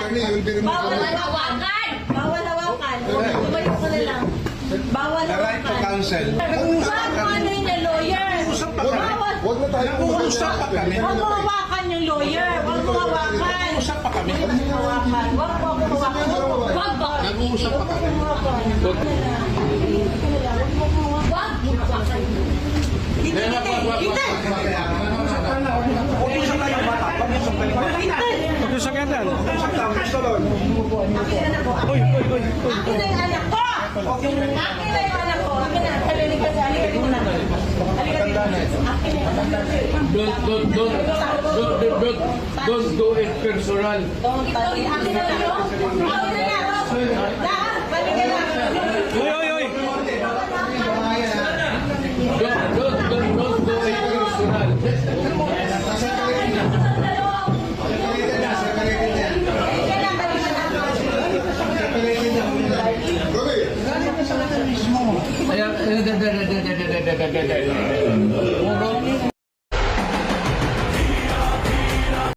attorney, you will be removed Bawal hawakan! Bawal hawakan. Tumayo ka na lang. Bawal The right to hawakan. counsel. Saan mo ano yung lawyer? Usap pa kami. Bawal. Huwag na tayo Nag-uusap pa kami. Huwag mo hawakan yung lawyer. Huwag mo hawakan. Usap pa kami. Hawakan. Huwag mo hawakan. Huwag ba? Nag-uusap pa kami. Huwag. Hindi, hindi, hindi. Akin na yung anak ko! Akin na yung anak ko! Akin na! Halika ka halika na. Halika dito. Akin na yung anak ko. Don't, don't, don't, don't, don't, don't, don't do it personal. Don't it. Akin na lang. Akin na lang. Lahat. Balik ka lang. Don't, don't, don't, don't do it personal. 哎呀，对对对对对对对对对对对。